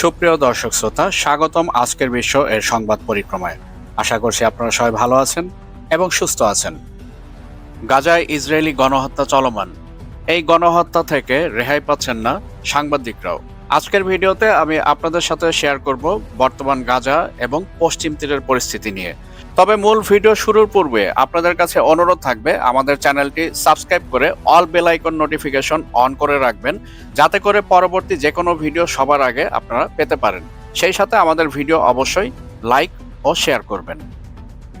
সুপ্রিয় দর্শক শ্রোতা, স্বাগতম আজকের বিশ্ব এর সংবাদ পরিক্রমায়। আশা করছি আপনারা সবাই ভালো আছেন এবং সুস্থ আছেন। গাজায় ইসরায়েলি গণহত্যা চলমান। এই গণহত্যা থেকে রেহাই পাচ্ছেন না সাংবাদিকরাও। আজকের ভিডিওতে আমি আপনাদের সাথে শেয়ার করব বর্তমান গাজা এবং পশ্চিম তীরের পরিস্থিতি নিয়ে। তবে মূল ভিডিও শুরুর পূর্বে আপনাদের কাছে অনুরোধ থাকবে আমাদের চ্যানেলটি সাবস্ক্রাইব করে all bell icon notification on করে রাখবেন, যাতে করে পরবর্তী যে কোনো ভিডিও সবার আগে আপনারা পেতে পারেন। সেই সাথে আমাদের ভিডিও অবশ্যই লাইক ও শেয়ার করবেন।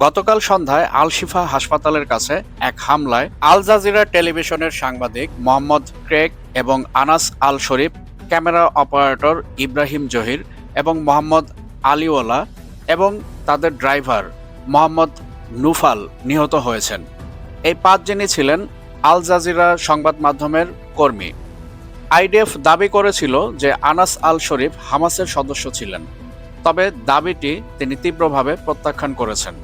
গতকাল সন্ধ্যায় আল শিফা হাসপাতালের কাছে এক হামলায় আল জাজিরা টেলিভিশনের সাংবাদিক মোহাম্মদ ক্রেক এবং Anas Al Sharif, camera operator Ibrahim Zahir এবং মোহাম্মদ আলিওয়ালা এবং তাদের ড্রাইভার মোহাম্মদ নুফাল নিহত হয়েছেন। এই পাঁচ যিনি ছিলেন আল জাজিরা সংবাদ মাধ্যমের কর্মী। আইডিএফ দাবি করেছিল যে আনাস আল শরীফ হামাসের সদস্য ছিলেন, তবে দাবিটি তিনি তীব্রভাবে প্রত্যাখ্যান করেছেন।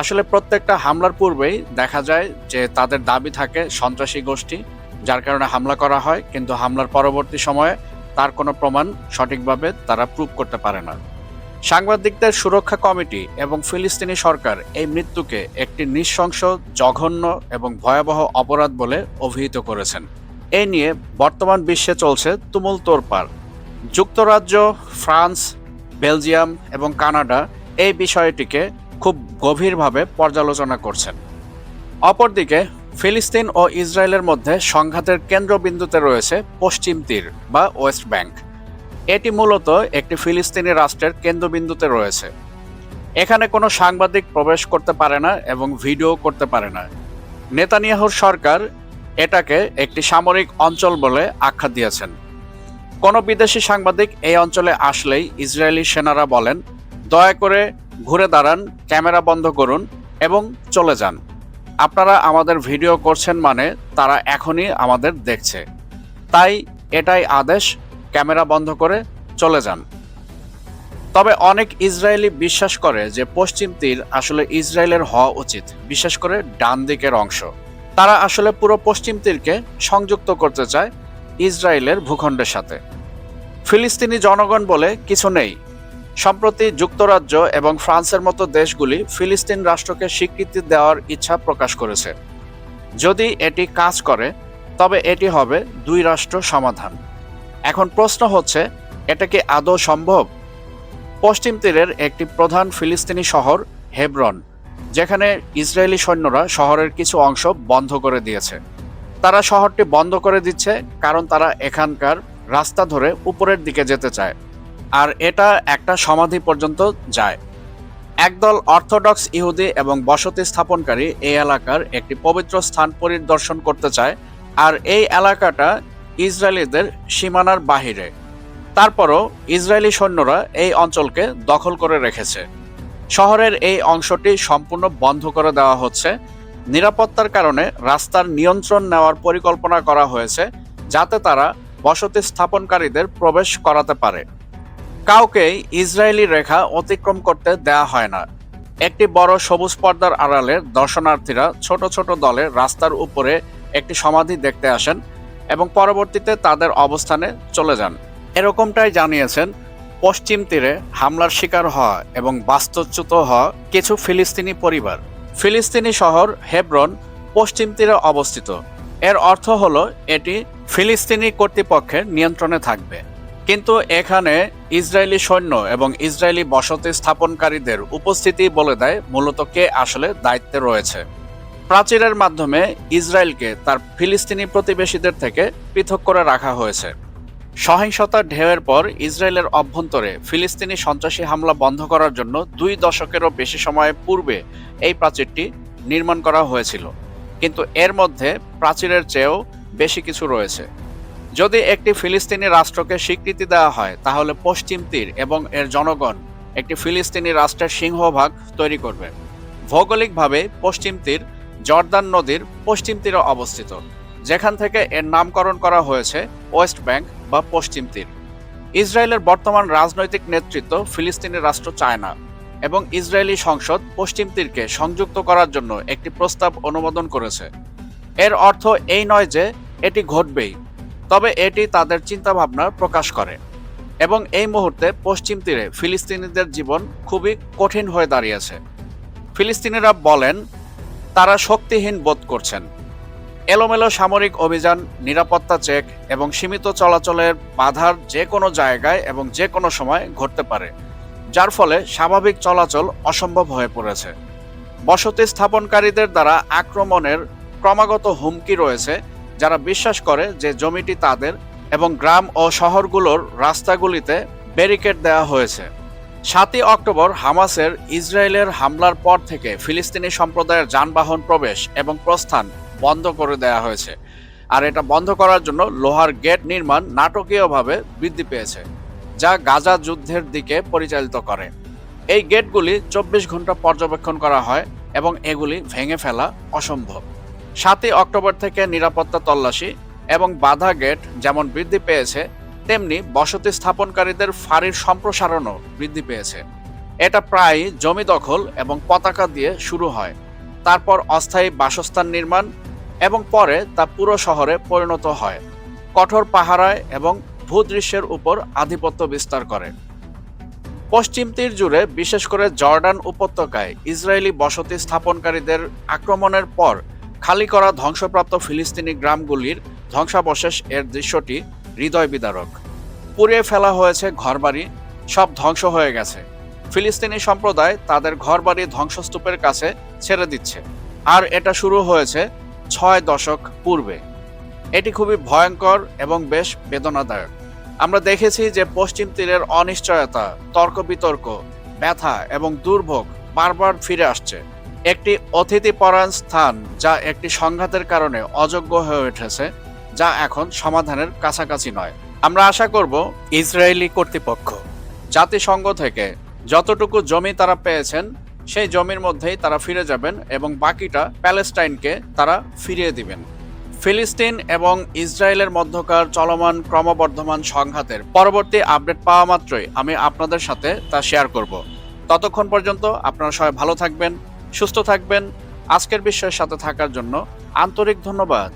আসলে প্রত্যেকটা হামলার পূর্বেই দেখা যায় যে তাদের দাবি থাকে সন্ত্রাসী গোষ্ঠী, যার কারণে হামলা করা হয়, কিন্তু হামলার পরবর্তী সময়ে তার কোনো প্রমাণ সঠিকভাবে তারা প্রুভ করতে পারে না। সাংবাদিকদের সুরক্ষা কমিটি এবং ফিলিস্তিনি সরকার এই মৃত্যুকে একটি নৃশংস, জঘন্য এবং ভয়াবহ অপরাধ বলে অভিহিত করেছেন। এই নিয়ে বর্তমান বিশ্বে চলছে তুমুল তোড়পাড়। যুক্তরাজ্য, ফ্রান্স, বেলজিয়াম এবং কানাডা এই বিষয়টিকে খুব গভীরভাবে পর্যালোচনা করছেন। অপরদিকে, ফিলিস্তিন ও ইসরায়েলের মধ্যে সংঘাতের কেন্দ্রবিন্দুতে রয়েছে পশ্চিম তীর বা ওয়েস্ট ব্যাংক। এটি মূলত একটি ফিলিস্তিনি রাষ্ট্রের কেন্দ্রবিন্দুতে রয়েছে। এখানে কোনো সাংবাদিক প্রবেশ করতে পারে না এবং ভিডিও করতে পারে না। নেতানিয়াহুর সরকার এটাকে একটি সামরিক অঞ্চল বলে আখ্যা দিয়েছেন। কোনো বিদেশি সাংবাদিক এই অঞ্চলে আসলেই ইসরায়েলি সেনারা বলেন, দয়া করে ঘুরে দাঁড়ান, ক্যামেরা বন্ধ করুন এবং চলে যান। আপনারা আমাদের ভিডিও করছেন মানে তারা এখনই আমাদের দেখছে। তাই এটাই আদেশ ক্যামেরা বন্ধ করে চলে যান। তবে অনেক ইসরায়েলি বিশ্বাস করে যে পশ্চিম তীর আসলে ইসরায়েলের হওয়া উচিত, বিশেষ করে ডান দিকের অংশ। তারা আসলে পুরো পশ্চিম তীরকে সংযুক্ত করতে চায় ইসরায়েলের ভূখণ্ডের সাথে। ফিলিস্তিনি জনগণ বলে কিছু নেই। সম্প্রতি যুক্তরাজ্য এবং ফ্রান্সের মতো দেশগুলি ফিলিস্তিন রাষ্ট্রকে স্বীকৃতি দেওয়ার ইচ্ছা প্রকাশ করেছে। যদি এটি কাজ করে, তবে এটি হবে দুই রাষ্ট্র সমাধান। এখন প্রশ্ন হচ্ছে, এটা কি আদৌ সম্ভব? পশ্চিম তীরের একটি প্রধান ফিলিস্তিনি শহর হেব্রন, যেখানে ইসরায়েলি সৈন্যরা শহরের কিছু অংশ বন্ধ করে দিয়েছে। তারা শহরটি বন্ধ করে দিচ্ছে কারণ তারা এখানকার রাস্তা ধরে উপরের দিকে যেতে চায়, আর এটা একটা সমাধি পর্যন্ত যায়। একদল অর্থোডক্স ইহুদি এবং বসতি স্থাপনকারী এই এলাকার একটি পবিত্র স্থান পরিদর্শন করতে চায়, আর এই এলাকাটা ইসরায়েলিদের সীমানার বাহিরে। তারপরও ইসরায়েলি সৈন্যরা এই অঞ্চলকে দখল করে রেখেছে। শহরের এই অংশটি সম্পূর্ণ বন্ধ করে দেওয়া হচ্ছে। নিরাপত্তার কারণে রাস্তার নিয়ন্ত্রণ নেওয়ার পরিকল্পনা করা হয়েছে, যাতে তারা বসতি স্থাপনকারীদের প্রবেশ করাতে পারে। কাউকেই ইসরায়েলি রেখা অতিক্রম করতে দেয়া হয় না। একটি বড় সবুজ পর্দার আড়ালে দর্শনার্থীরা ছোট ছোট দলে রাস্তার উপরে একটি সমাধি দেখতে আসেন। এবং পরবর্তীতে তাদের অবস্থানে চলে যান। এরকমটাই জানিয়েছেন পশ্চিম তীরে হামলার শিকার হওয়া এবং বাস্তুচ্যুত হওয়া কিছু ফিলিস্তিনি পরিবার। ফিলিস্তিনি শহর হেব্রন পশ্চিম তীরে অবস্থিত। এর অর্থ হলো এটি ফিলিস্তিনি কর্তৃপক্ষের নিয়ন্ত্রণে থাকবে। কিন্তু এখানে ইসরায়েলি সৈন্য এবং ইসরায়েলি বসতি স্থাপনকারীদের উপস্থিতি বলে দেয় মূলত কে আসলে দায়িত্বে রয়েছে। প্রাচীরের মাধ্যমে ইসরায়েলকে তার ফিলিস্তিনি প্রতিবেশীদের থেকে পৃথক করে রাখা হয়েছে। সহিংসতার ঢেউয়ের পর ইসরায়েলের অভ্যন্তরে ফিলিস্তিনি সন্ত্রাসী হামলা বন্ধ করার জন্য দুই দশকেরও বেশি সময় পূর্বে এই প্রাচীরটি নির্মাণ করা হয়েছিল। কিন্তু এর মধ্যে প্রাচীরের চেয়েও বেশি কিছু রয়েছে। যদি একটি ফিলিস্তিনি রাষ্ট্রকে স্বীকৃতি দেওয়া হয়, তাহলে পশ্চিম তীর এবং এর জনগণ একটি ফিলিস্তিনি রাষ্ট্রের সিংহভাগ তৈরি করবে। ভৌগোলিকভাবে পশ্চিম তীর জর্দান নদীর পশ্চিম তীরে অবস্থিত, যেখান থেকে এর নামকরণ করা হয়েছে ওয়েস্ট ব্যাংক বা পশ্চিম তীর। ইসরায়েলের বর্তমান রাজনৈতিক নেতৃত্ব ফিলিস্তিনি রাষ্ট্র চায় না এবং ইসরায়েলি সংসদ পশ্চিম তীরকে সংযুক্ত করার জন্য একটি প্রস্তাব অনুমোদন করেছে। এর অর্থ এই নয় যে এটি ঘটবেই, তবে এটি তাদের চিন্তাভাবনা প্রকাশ করে এবং এই মুহূর্তে পশ্চিম তীরে ফিলিস্তিনিদের জীবন খুবই কঠিন হয়ে দাঁড়িয়েছে। ফিলিস্তিনিরা বলেন তারা শক্তিহীন বোধ করছেন। এলোমেলো সামরিক অভিযান, নিরাপত্তা চেক এবং সীমিত চলাচলের বাধার যে কোনো জায়গায় এবং যে কোনো সময় ঘটতে পারে, যার ফলে স্বাভাবিক চলাচল অসম্ভব হয়ে পড়েছে। বসতি স্থাপনকারীদের দ্বারা আক্রমণের ক্রমাগত হুমকি রয়েছে, যারা বিশ্বাস করে যে জমিটি তাদের এবং গ্রাম ও শহরগুলোর রাস্তাগুলিতে ব্যারিকেড দেওয়া হয়েছে। সাতই অক্টোবর হামাসের ইসরায়েলের হামলার পর থেকে ফিলিস্তিনি সম্প্রদায়ের যানবাহন প্রবেশ এবং প্রস্থান বন্ধ করে দেওয়া হয়েছে। আর এটা বন্ধ করার জন্য লোহার গেট নির্মাণ নাটকীয়ভাবে বৃদ্ধি পেয়েছে, যা গাজা যুদ্ধের দিকে পরিচালিত করে। এই গেটগুলি চব্বিশ ঘণ্টা পর্যবেক্ষণ করা হয় এবং এগুলি ভেঙে ফেলা অসম্ভব। সাতই অক্টোবর থেকে নিরাপত্তা তল্লাশি এবং বাধা গেট যেমন বৃদ্ধি পেয়েছে তেমনি বসতি স্থাপনকারীদের ফাঁড়ির সম্প্রসারণও বৃদ্ধি পেয়েছে। এটা প্রায় জমি দখল এবং পতাকা দিয়ে শুরু হয়। তারপর অস্থায়ী বাসস্থান নির্মাণ এবং পরে তা পুরো শহরে পরিণত হয়। কঠোর পাহারায় এবং ভূদৃশ্যের উপর আধিপত্য বিস্তার করে। পশ্চিম তীর জুড়ে বিশেষ করে জর্ডান উপত্যকায় ইসরায়েলি বসতি স্থাপনকারীদের আক্রমণের পর খালি করা ধ্বংসপ্রাপ্ত ফিলিস্তিনি গ্রামগুলির ধ্বংসাবশেষ এর দৃশ্যটি হৃদয় বিদারক। পুড়িয়ে ফেলা হয়েছে ঘরবাড়ি, সব ধ্বংস হয়ে গেছে। ফিলিস্তিনি সম্প্রদায় তাদের ঘরবাড়ি ধ্বংসস্তূপের কাছে ছেড়ে দিচ্ছে। আর এটা শুরু হয়েছে ছয় দশক পূর্বে। এটি খুবই ভয়ঙ্কর এবং বেশ বেদনাদায়ক। আমরা দেখেছি যে পশ্চিম তীরের অনিশ্চয়তা, তর্ক বিতর্ক, ব্যথা এবং দুর্ভোগ বারবার ফিরে আসছে। একটি অতিথিপরায়ণ স্থান যা একটি সংঘাতের কারণে অযোগ্য হয়ে উঠেছে। যা এখন সমাধানের কাছাকাছি নয়। আমরা আশা করব ইসরায়েলি কর্তৃপক্ষ জাতিসংঘ থেকে যতটুকু জমি তারা পেয়েছেন, সেই জমির মধ্যেই তারা ফিরে যাবেন এবং বাকিটা প্যালেস্টাইনকে তারা ফিরিয়ে দিবেন। ফিলিস্তিন এবং ইসরায়েলের মধ্যকার চলমান ক্রমবর্ধমান সংঘাতের পরবর্তী আপডেট পাওয়া মাত্রই আমি আপনাদের সাথে তা শেয়ার করব। ততক্ষণ পর্যন্ত আপনারা সবাই ভালো থাকবেন, সুস্থ থাকবেন। আজকের বিশ্বের সাথে থাকার জন্য আন্তরিক ধন্যবাদ।